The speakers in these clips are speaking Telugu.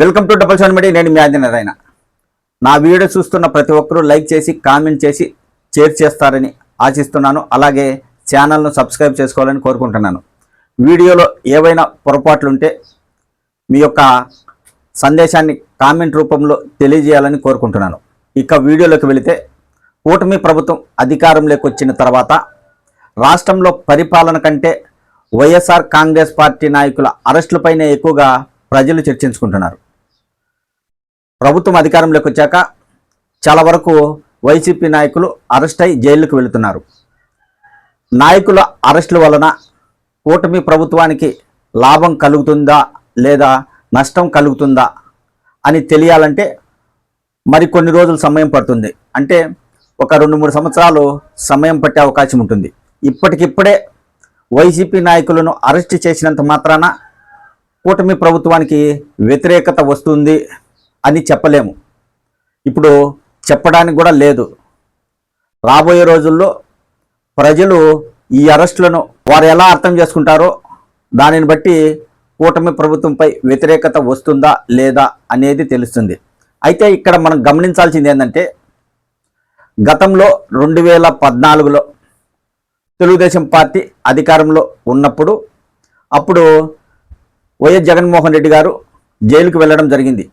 Welcome to double seven media నేను మీ ఆంజనేయరాయన నా వీడియో చూస్తున్న ప్రతి ఒక్కరూ లైక్ చేసి కామెంట్ చేసి షేర్ చేస్తారని ఆశిస్తున్నాను. అలాగే ఛానల్ను సబ్స్క్రైబ్ చేసుకోవాలని కోరుకుంటున్నాను. వీడియోలో ఏవైనా పొరపాట్లుంటే మీ యొక్క సందేశాన్ని కామెంట్ రూపంలో తెలియజేయాలని కోరుకుంటున్నాను. ఇక వీడియోలోకి వెళితే కూటమి ప్రభుత్వం అధికారంలోకి వచ్చిన తర్వాత రాష్ట్రంలో పరిపాలన కంటే వైఎస్ఆర్ కాంగ్రెస్ పార్టీ నాయకుల అరెస్టులపైనే ఎక్కువగా ప్రజలు చర్చించుకుంటున్నారు. ప్రభుత్వం అధికారంలోకి వచ్చాక చాలా వరకు వైసీపీ నాయకులు అరెస్ట్ అయి జైలుకు వెళుతున్నారు. నాయకుల అరెస్టుల వలన కూటమి ప్రభుత్వానికి లాభం కలుగుతుందా లేదా నష్టం కలుగుతుందా అని తెలియాలంటే మరి కొన్ని రోజులు సమయం పడుతుంది. అంటే ఒక రెండు మూడు సంవత్సరాలు సమయం పట్టే అవకాశం ఉంటుంది. ఇప్పటికిప్పుడే వైసీపీ నాయకులను అరెస్ట్ చేసినంత మాత్రాన కూటమి ప్రభుత్వానికి వ్యతిరేకత వస్తుంది. అని చెప్పలేము. ఇప్పుడు చెప్పడానికి కూడా లేదు. రాబోయే రోజుల్లో ప్రజలు ఈ అరెస్టులను వారు ఎలా అర్థం చేసుకుంటారో దానిని బట్టి కూటమి ప్రభుత్వంపై వ్యతిరేకత వస్తుందా లేదా అనేది తెలుస్తుంది. అయితే ఇక్కడ మనం గమనించాల్సింది ఏంటంటే గతంలో రెండు వేల పద్నాలుగులో తెలుగుదేశం పార్టీ అధికారంలో ఉన్నప్పుడు అప్పుడు వైఎస్ జగన్మోహన్ రెడ్డి గారు జైలుకు వెళ్ళడం జరిగింది.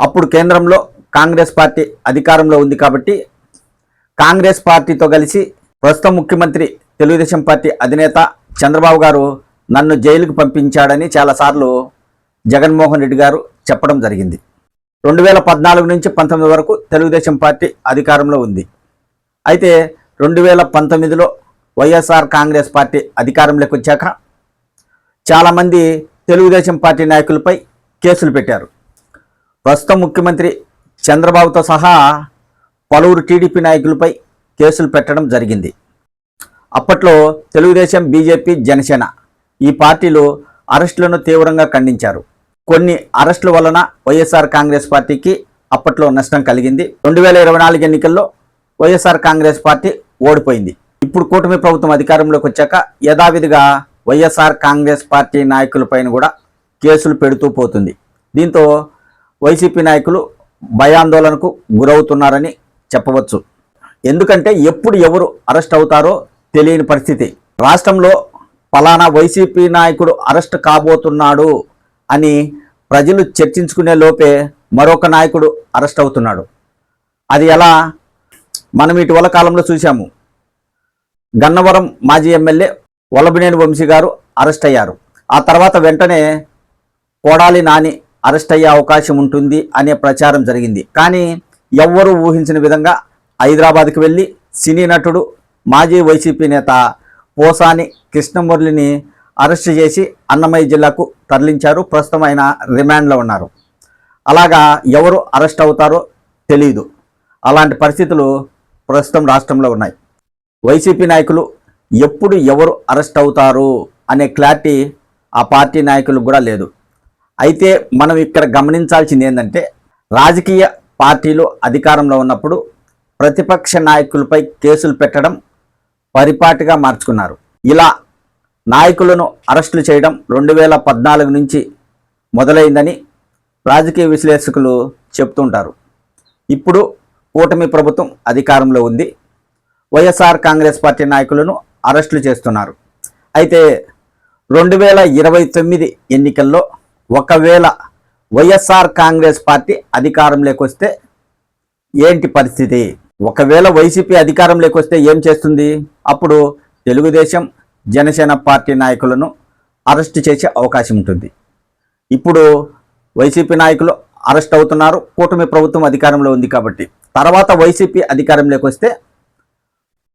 అప్పుడు కేంద్రంలో కాంగ్రెస్ పార్టీ అధికారంలో ఉంది కాబట్టి కాంగ్రెస్ పార్టీతో కలిసి ప్రస్తుత ముఖ్యమంత్రి తెలుగుదేశం పార్టీ అధినేత చంద్రబాబు గారు నన్ను జైలుకు పంపించాడని చాలాసార్లు జగన్మోహన్ రెడ్డి గారు చెప్పడం జరిగింది. రెండు వేల పద్నాలుగు నుంచి పంతొమ్మిది వరకు తెలుగుదేశం పార్టీ అధికారంలో ఉంది. అయితే రెండు వేల పంతొమ్మిదిలో వైఎస్ఆర్ కాంగ్రెస్ పార్టీ అధికారంలోకి వచ్చాక చాలామంది తెలుగుదేశం పార్టీ నాయకులపై కేసులు పెట్టారు. ప్రస్తుత ముఖ్యమంత్రి చంద్రబాబుతో సహా పలువురు టీడీపీ నాయకులపై కేసులు పెట్టడం జరిగింది. అప్పట్లో తెలుగుదేశం బీజేపీ జనసేన ఈ పార్టీలు అరెస్టులను తీవ్రంగా ఖండించారు. కొన్ని అరెస్టుల వలన వైఎస్ఆర్ కాంగ్రెస్ పార్టీకి అప్పట్లో నష్టం కలిగింది. రెండు వేల ఇరవై నాలుగు ఎన్నికల్లో వైఎస్ఆర్ కాంగ్రెస్ పార్టీ ఓడిపోయింది. ఇప్పుడు కూటమి ప్రభుత్వం అధికారంలోకి వచ్చాక యథావిధిగా వైఎస్ఆర్ కాంగ్రెస్ పార్టీ నాయకులపైన కూడా కేసులు పెడుతూ పోతుంది. దీంతో వైసీపీ నాయకులు భయాందోళనకు గురవుతున్నారని చెప్పవచ్చు. ఎందుకంటే ఎప్పుడు ఎవరు అరెస్ట్ అవుతారో తెలియని పరిస్థితి. రాష్ట్రంలో ఫలానా వైసీపీ నాయకుడు అరెస్ట్ కాబోతున్నాడు అని ప్రజలు చర్చించుకునే లోపే మరొక నాయకుడు అరెస్ట్ అవుతున్నాడు. అది ఎలా? మనం ఇటీవల కాలంలో చూశాము. గన్నవరం మాజీ ఎమ్మెల్యే వల్లభనేని వంశీ గారు అరెస్ట్ అయ్యారు. ఆ తర్వాత వెంటనే కోడాలి నాని అరెస్ట్ అయ్యే అవకాశం ఉంటుంది అనే ప్రచారం జరిగింది. కానీ ఎవ్వరూ ఊహించిన విధంగా హైదరాబాద్కి వెళ్ళి సినీ నటుడు మాజీ వైసీపీ నేత పోసాని కృష్ణమురళిని అరెస్ట్ చేసి అన్నమయ్య జిల్లాకు తరలించారు. ప్రస్తుతం ఆయన రిమాండ్లో ఉన్నారు. అలాగా ఎవరు అరెస్ట్ అవుతారో తెలియదు అలాంటి పరిస్థితులు ప్రస్తుతం రాష్ట్రంలో ఉన్నాయి. వైసీపీ నాయకులు ఎప్పుడు ఎవరు అరెస్ట్ అవుతారు అనే క్లారిటీ ఆ పార్టీ నాయకులకు కూడా లేదు. అయితే మనం ఇక్కడ గమనించాల్సింది ఏంటంటే రాజకీయ పార్టీలు అధికారంలో ఉన్నప్పుడు ప్రతిపక్ష నాయకులపై కేసులు పెట్టడం పరిపాటిగా మార్చుకున్నారు. ఇలా నాయకులను అరెస్టులు చేయడం రెండు వేల పద్నాలుగు నుంచి మొదలైందని రాజకీయ విశ్లేషకులు చెప్తుంటారు. ఇప్పుడు కూటమి ప్రభుత్వం అధికారంలో ఉంది. వైఎస్ఆర్ కాంగ్రెస్ పార్టీ నాయకులను అరెస్టులు చేస్తున్నారు. అయితే రెండు వేల ఇరవై తొమ్మిది ఎన్నికల్లో ఒకవేళ వైఎస్ఆర్ కాంగ్రెస్ పార్టీ అధికారంలోకి వస్తే ఏంటి పరిస్థితి? ఒకవేళ వైసీపీ అధికారంలోకి వస్తే ఏం చేస్తుంది? అప్పుడు తెలుగుదేశం జనసేన పార్టీ నాయకులను అరెస్ట్ చేసే అవకాశం ఉంటుంది. ఇప్పుడు వైసీపీ నాయకులు అరెస్ట్ అవుతున్నారు. కూటమి ప్రభుత్వం అధికారంలో ఉంది కాబట్టి. తర్వాత వైసీపీ అధికారంలోకి వస్తే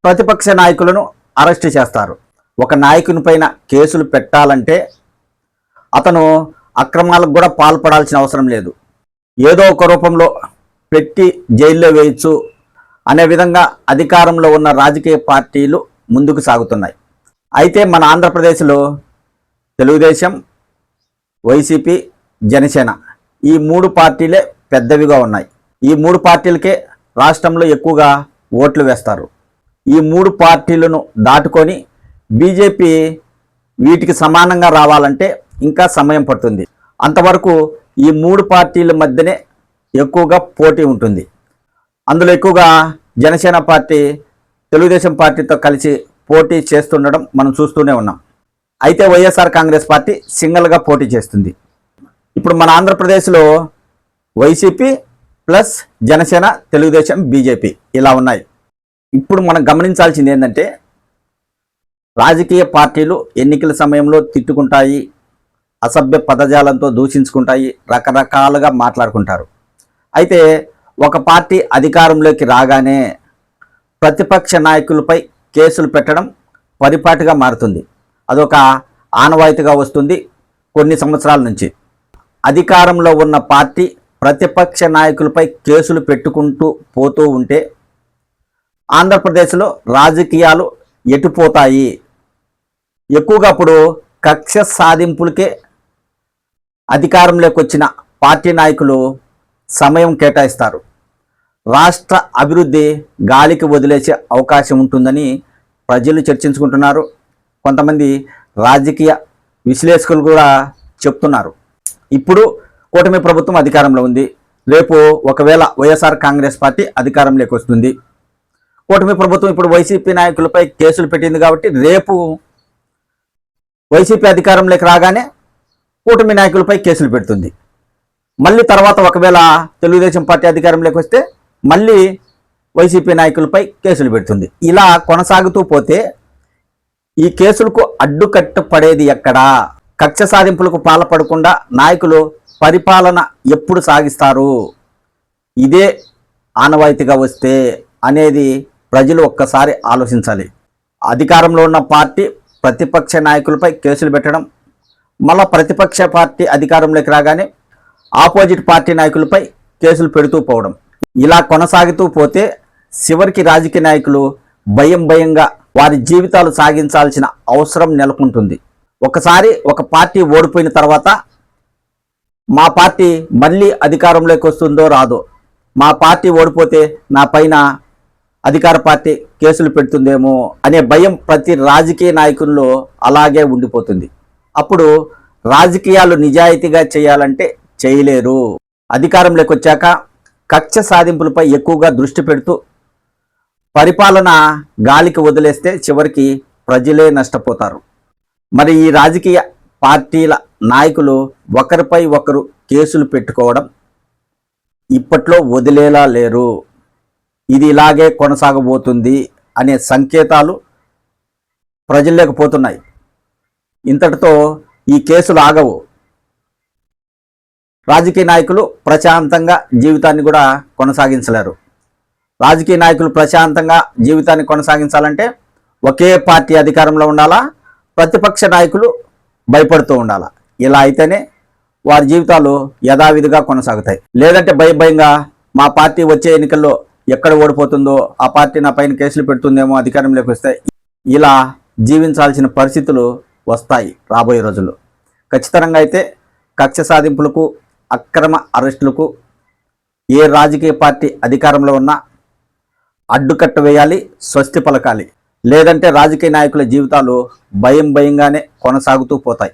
ప్రతిపక్ష నాయకులను అరెస్ట్ చేస్తారు. ఒక నాయకుని పైన కేసులు పెట్టాలంటే అతను అక్రమాలకు కూడా పాల్పడాల్సిన అవసరం లేదు. ఏదో ఒక రూపంలో పెట్టి జైల్లో వేయచ్చు అనే విధంగా అధికారంలో ఉన్న రాజకీయ పార్టీలు ముందుకు సాగుతున్నాయి. అయితే మన ఆంధ్రప్రదేశ్లో తెలుగుదేశం వైసీపీ జనసేన ఈ మూడు పార్టీలే పెద్దవిగా ఉన్నాయి. ఈ మూడు పార్టీలకే రాష్ట్రంలో ఎక్కువగా ఓట్లు వేస్తారు. ఈ మూడు పార్టీలను దాటుకొని బీజేపీ వీటికి సమానంగా రావాలంటే ఇంకా సమయం పడుతుంది. అంతవరకు ఈ మూడు పార్టీల మధ్యనే ఎక్కువగా పోటీ ఉంటుంది. అందులో ఎక్కువగా జనసేన పార్టీ తెలుగుదేశం పార్టీతో కలిసి పోటీ చేస్తుండడం మనం చూస్తూనే ఉన్నాం. అయితే వైఎస్ఆర్ కాంగ్రెస్ పార్టీ సింగిల్గా పోటీ చేస్తుంది. ఇప్పుడు మన ఆంధ్రప్రదేశ్లో YCP plus Janasena Telugudesam BJP ఇలా ఉన్నాయి. ఇప్పుడు మనం గమనించాల్సింది ఏంటంటే రాజకీయ పార్టీలు ఎన్నికల సమయంలో తిట్టుకుంటాయి అసభ్య పదజాలంతో దూషించుకుంటాయి రకరకాలుగా మాట్లాడుకుంటారు. అయితే ఒక పార్టీ అధికారంలోకి రాగానే ప్రతిపక్ష నాయకులపై కేసులు పెట్టడం పరిపాటిగా మారుతుంది. అదొక ఆనవాయితీగా వస్తుంది కొన్ని సంవత్సరాల నుంచి. అధికారంలో ఉన్న పార్టీ ప్రతిపక్ష నాయకులపై కేసులు పెట్టుకుంటూ పోతూ ఉంటే ఆంధ్రప్రదేశ్లో రాజకీయాలు ఎటుపోతాయి? ఎక్కువగా అప్పుడు కక్ష సాధింపులకే అధికారంలోకి వచ్చిన పార్టీ నాయకులు సమయం కేటాయిస్తారు. రాష్ట్ర అభివృద్ధి గాలికి వదిలేసే అవకాశం ఉంటుందని ప్రజలు చర్చించుకుంటున్నారు. కొంతమంది రాజకీయ విశ్లేషకులు కూడా చెప్తున్నారు. ఇప్పుడు కూటమి ప్రభుత్వం అధికారంలో ఉంది. రేపు ఒకవేళ వైఎస్ఆర్ కాంగ్రెస్ పార్టీ అధికారంలోకి వస్తుంది. కూటమి ప్రభుత్వం ఇప్పుడు వైసీపీ నాయకులపై కేసులు పెట్టింది కాబట్టి రేపు వైసీపీ అధికారంలోకి రాగానే కూటమి నాయకులపై కేసులు పెడుతుంది. మళ్ళీ తర్వాత ఒకవేళ తెలుగుదేశం పార్టీ అధికారంలోకి వస్తే మళ్ళీ వైసీపీ నాయకులపై కేసులు పెడుతుంది. ఇలా కొనసాగుతూ పోతే ఈ కేసులకు అడ్డుకట్టపడేది ఎక్కడా? కక్ష సాధింపులకు పాల్పడకుండా నాయకులు పరిపాలన ఎప్పుడు సాగిస్తారు? ఇదే ఆనవాయితీగా వస్తే అనేది ప్రజలు ఒక్కసారి ఆలోచించాలి. అధికారంలో ఉన్న పార్టీ ప్రతిపక్ష నాయకులపై కేసులు పెట్టడం మళ్ళా ప్రతిపక్ష పార్టీ అధికారంలోకి రాగానే ఆపోజిట్ పార్టీ నాయకులపై కేసులు పెడుతూ పోవడం. ఇలా కొనసాగుతూ పోతే చివరికి రాజకీయ నాయకులు భయం భయంగా వారి జీవితాలు సాగించాల్సిన అవసరం నెలకొంటుంది. ఒకసారి ఒక పార్టీ ఓడిపోయిన తర్వాత మా పార్టీ మళ్ళీ అధికారంలోకి వస్తుందో రాదో మా పార్టీ ఓడిపోతే నా పైన అధికార పార్టీ కేసులు పెడుతుందేమో అనే భయం ప్రతి రాజకీయ నాయకుల్లో అలాగే ఉండిపోతుంది. అప్పుడు రాజకీయాలు నిజాయితీగా చేయాలంటే చేయలేరు. అధికారంలోకి వచ్చాక కక్ష సాధింపులపై ఎక్కువగా దృష్టి పెడుతూ పరిపాలన గాలికి వదిలేస్తే చివరికి ప్రజలే నష్టపోతారు. మరి ఈ రాజకీయ పార్టీల నాయకులు ఒకరిపై ఒకరు కేసులు పెట్టుకోవడం ఇప్పట్లో వదిలేలా లేరు. ఇది ఇలాగే కొనసాగబోతుంది అనే సంకేతాలు ప్రజల్లోకి పోతున్నాయి. ఇంతటితో ఈ కేసులు ఆగవు. రాజకీయ నాయకులు ప్రశాంతంగా జీవితాన్ని కూడా కొనసాగించలేరు. రాజకీయ నాయకులు ప్రశాంతంగా జీవితాన్ని కొనసాగించాలంటే ఒకే పార్టీ అధికారంలో ఉండాలా? ప్రతిపక్ష నాయకులు భయపడుతూ ఉండాలా? ఇలా అయితేనే వారి జీవితాలు యథావిధిగా కొనసాగుతాయి. లేదంటే భయభయంగా మా పార్టీ వచ్చే ఎన్నికల్లో ఎక్కడ ఓడిపోతుందో ఆ పార్టీ నా పైన కేసులు పెడుతుందేమో అధికారంలోకి వస్తే ఇలా జీవించాల్సిన పరిస్థితులు వస్తాయి రాబోయే రోజుల్లో. ఖచ్చితంగా అయితే కక్ష సాధింపులకు అక్రమ అరెస్టులకు ఏ రాజకీయ పార్టీ అధికారంలో ఉన్నా అడ్డుకట్ట వేయాలి స్వస్తి పలకాలి. లేదంటే రాజకీయ నాయకుల జీవితాలు భయం భయంగానే కొనసాగుతూ పోతాయి.